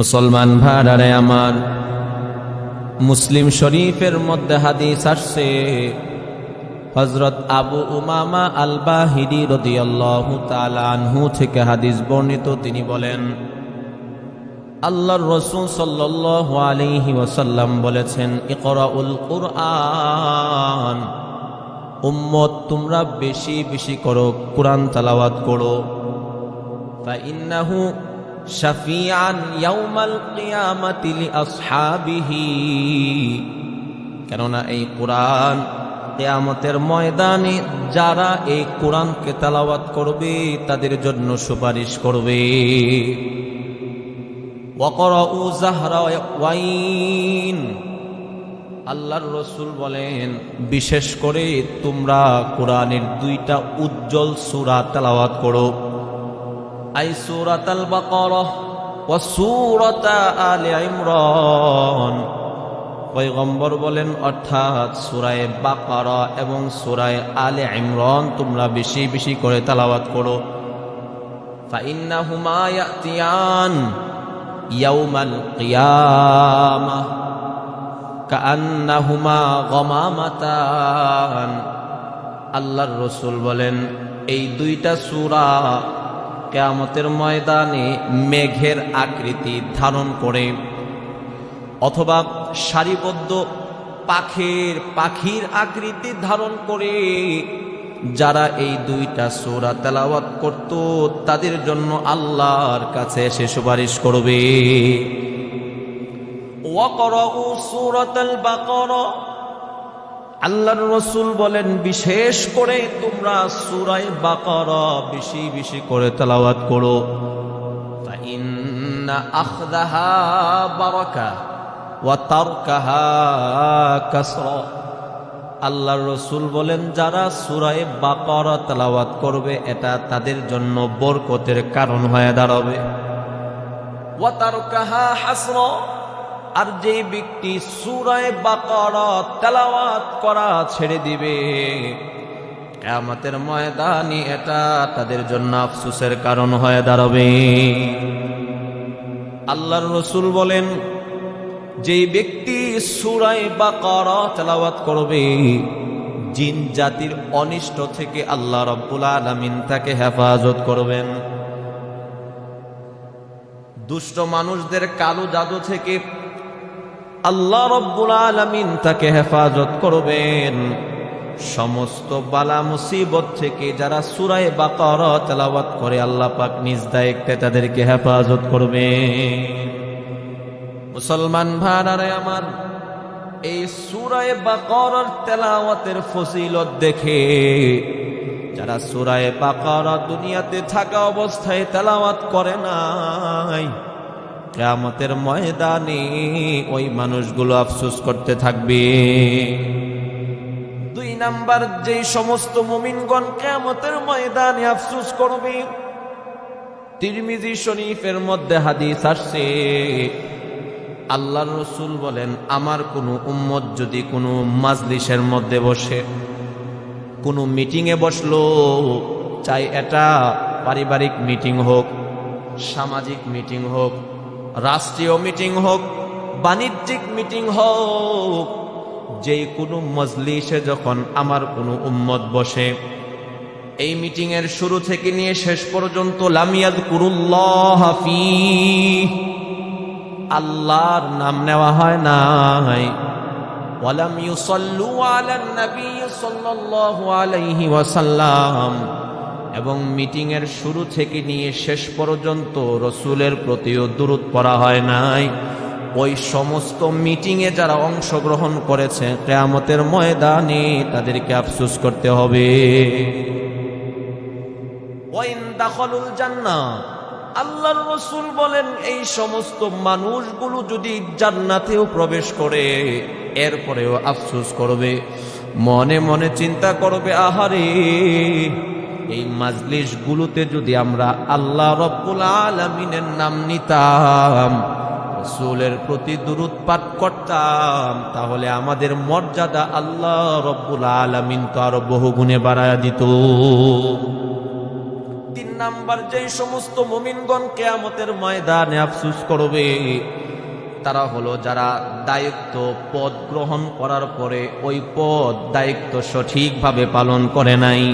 মুসলমান ভাড়ারে আমার। মুসলিম শরীফের মধ্যে হাদিস আসছে হজরত আবু উমামা আলবাহিরি রদিয়াল্লাহু তালানহু থেকে হাদিস বর্ণিত, তিনি বলেন, আল্লাহর রসুল সাল্লি ওসাল্লাম বলেছেন, ইকরাউল কুরআন, উম্মত তোমরা বেশি বেশি করো, কোরআন তালাওয়াত করো। শাফিয়ান কেননা এই কোরআন কেয়ামতের ময়দানে যারা এই কোরআনকে তালাওয়াত করবে, তাদের জন্য সুপারিশ করবে। ওয়াইন। আল্লাহর রসুল বলেন, বিশেষ করে তোমরা কোরআনের দুইটা উজ্জ্বল সুরা তালাওয়াত করো। আল বাকারাহ ওয়া সূরাত আলে ইমরান। পয়গম্বর বলেন, অর্থাৎ সূরায়ে বাকারা এবং সূরায়ে আলে ইমরান, তোমরা বেশি বেশি করে তেলাওয়াত করো। ফাইন্নাহুমা ইয়াতিয়ান ইয়াউমাল কিয়ামাহ কান্নাহুমা গমামাতান। আল্লাহর রসুল বলেন, এই দুইটা সূরা কেয়ামতের ময়দানে মেঘের আকৃতি ধারণ করে। অথবা সারিবদ্ধ পাখির পাখির আকৃতি ধারণ করে। যারা এই দুইটা সূরা তেলাওয়াত করত, তাদের জন্য আল্লাহর কাছে এসে সুপারিশ করবে। ওয়াকরাউ সূরাতাল বাকারা। আল্লাহর রসুল বলেন, বিশেষ করে তোমরা সূরায়ে বাকর বেশি বেশি করে তেলাওয়াত করো। আল্লাহর রসুল বলেন, যারা সূরায়ে বাকারা তেলাওয়াত করবে, এটা তাদের জন্য বরকতের কারণ হয়ে দাঁড়াবে। ওয়া তারকাহা হাসরা। আর যে ব্যক্তি সুরায় বাকারা তেলাওয়াত করা ছেড়ে দিবে, কেয়ামতের ময়দানি এটা তাদের জন্য আফসুসের কারণ হয়ে দাঁড়াবে। আল্লাহর রসুল বলেন যে ব্যক্তি সুরায় বাকারা তেলাওয়াত করবে, জিন জাতির অনিষ্ট থেকে আল্লাহ রব্বুল আলমিন তাকে হেফাজত করবেন। দুষ্ট মানুষদের কালো জাদু থেকে আল্লাহ রব্বুল আলমিন তাকে হেফাজত করবেন। সমস্ত বালা মুসিবত থেকে যারা সুরায় বাকর তেলাওয়াত করে আল্লাহ পাক নিজ দায়িত্বে তাদেরকে হেফাজত করবে মুসলমান ভাড়ারে আমার, এই সুরায় বাকর তেলাওয়াতের ফসিলত দেখে যারা সুরায় বাকর দুনিয়াতে থাকা অবস্থায় তেলাওয়াত করে নাই কেয়ামতের ময়দানে ওই মানুষগুলো আফসোস করতে থাকবে। দুই নাম্বার যে সমস্ত মুমিনগণ কেয়ামতের ময়দানে আফসোস করবে, তিরমিজি শরীফের মধ্যে হাদিস আসছে, আল্লাহর রসুল বলেন, আমার কোনো উম্মত যদি কোনো মাজলিসের মধ্যে বসে, কোনো মিটিংয়ে বসল, চাই এটা পারিবারিক মিটিং হোক, সামাজিক মিটিং হোক রাষ্ট্রীয় মিটিং হোক, বাণিজ্যিক মিটিং হোক যে কোনো মজলিসে যখন আমার কোনো উম্মত বসে, এই মিটিং এর শুরু থেকে নিয়ে শেষ পর্যন্ত লামিয়াদ কুরুল্লাহ হাফি আল্লাহর নাম নেওয়া হয় নাই। ওয়ালাম ইউসাল্লু আলান নবী সাল্লাল্লাহু আলাইহি ওয়াসাল্লাম। এবং মিটিংয়ের শুরু থেকে নিয়ে শেষ পর্যন্ত রসুলের প্রতিও দূরত পড়া হয় নাই। ওই সমস্ত মিটিংয়ে যারা অংশগ্রহণ করেছে, কেয়ামতের ময়দানে তাদেরকে আফসুস করতে হবে। আল্লাহর রসুল বলেন, এই সমস্ত মানুষগুলো যদি জান্নাতেও প্রবেশ করে, এরপরেও আফসুস করবে। মনে মনে চিন্তা করবে, আহারে এই মাজলিস গুলোতে যদি আমরা আল্লাহ রব্বুল আলমিনের নাম নিতাম, রসুলের প্রতি দূরত পাঠ করতাম, তাহলে আমাদের মর্যাদা আল্লাহ রব্বুল আলমিন তো আরও বহু গুণে বাড়ায় দিত। তিন নাম্বার, যেই সমস্ত মুমিনগণ কেয়ামতের ময়দানে আফসুস করবে, তারা হলো যারা দায়িত্ব পদ গ্রহণ করার পরে ওই পদ দায়িত্ব সঠিকভাবে পালন করে নাই।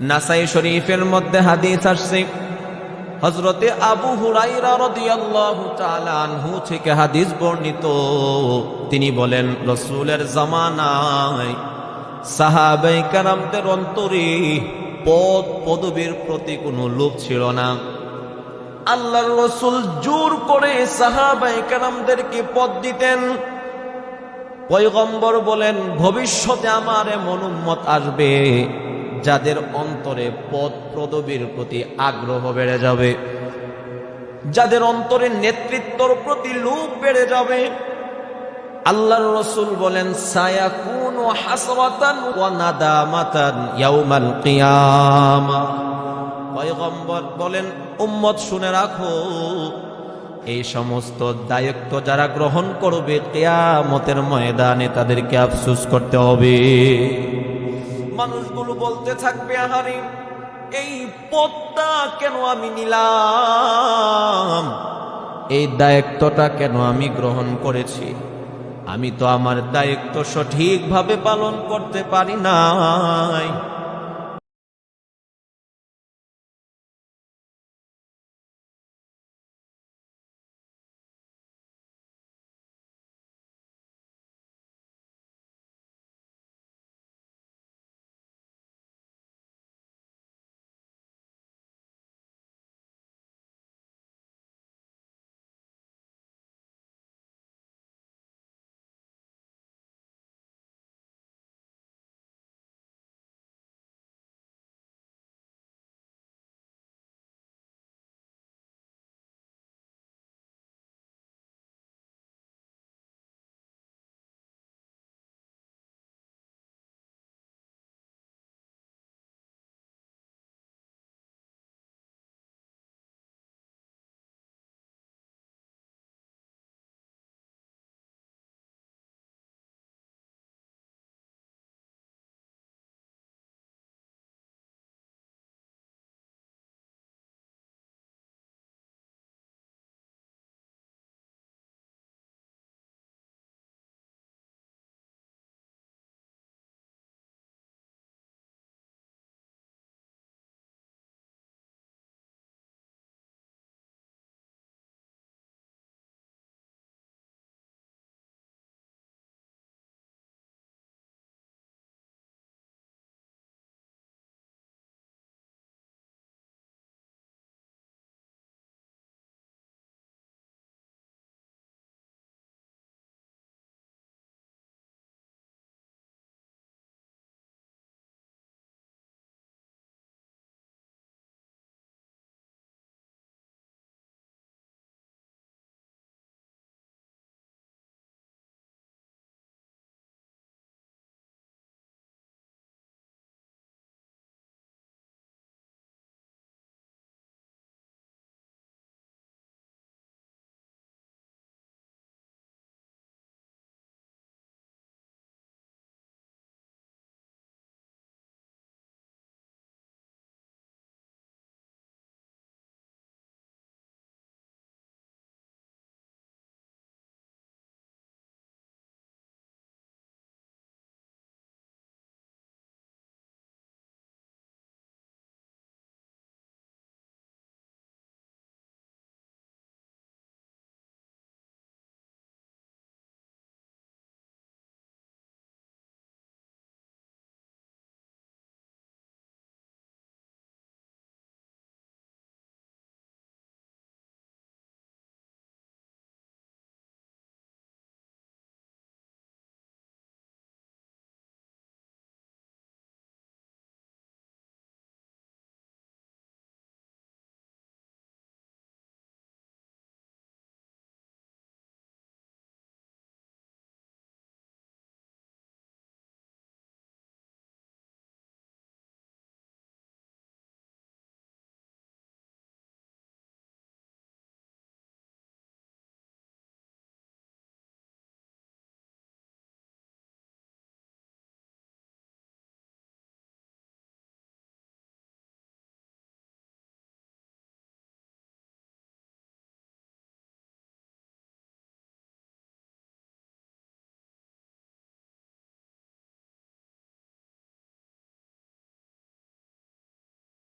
নাসাই শরীফের মধ্যে হাদিস আসছে। হজরতে আবু হুরাইরা রাদিয়াল্লাহু তাআলা আনহু থেকে হাদিস বর্ণিত। তিনি বলেন, রসুলের জামানায় সাহাবাই কারামদের অন্তরে পদ পদবীর প্রতি কোনো লোভ ছিল না। আল্লাহর রসুল জোর করে সাহাবাই কারামদেরকে পদ দিতেন। পয়গম্বর বলেন, ভবিষ্যতে আমার এমন উম্মত আসবে যাদের অন্তরে পদ পদবীর প্রতি আগ্রহ বেড়ে যাবে, যাদের অন্তরে নেতৃত্বর প্রতি লোভ বেড়ে যাবে, আল্লাহর রসুল বলেন, সায়াকুন হাসরাতান ওয়া নাদামাতান বলেন, উম্মত শুনে রাখো, এই সমস্ত দায়িত্ব যারা গ্রহণ করবে, কেয়ামতের ময়দানে তাদেরকে আফসুস করতে হবে। মানুষগুলো বলতে থাকবে, আহারে, এই পদটা কেন আমি নিলাম? এই দায়িত্বটা কেন আমি গ্রহণ করেছি? আমি তো আমার দায়িত্ব সঠিকভাবে পালন করতে পারি নাই।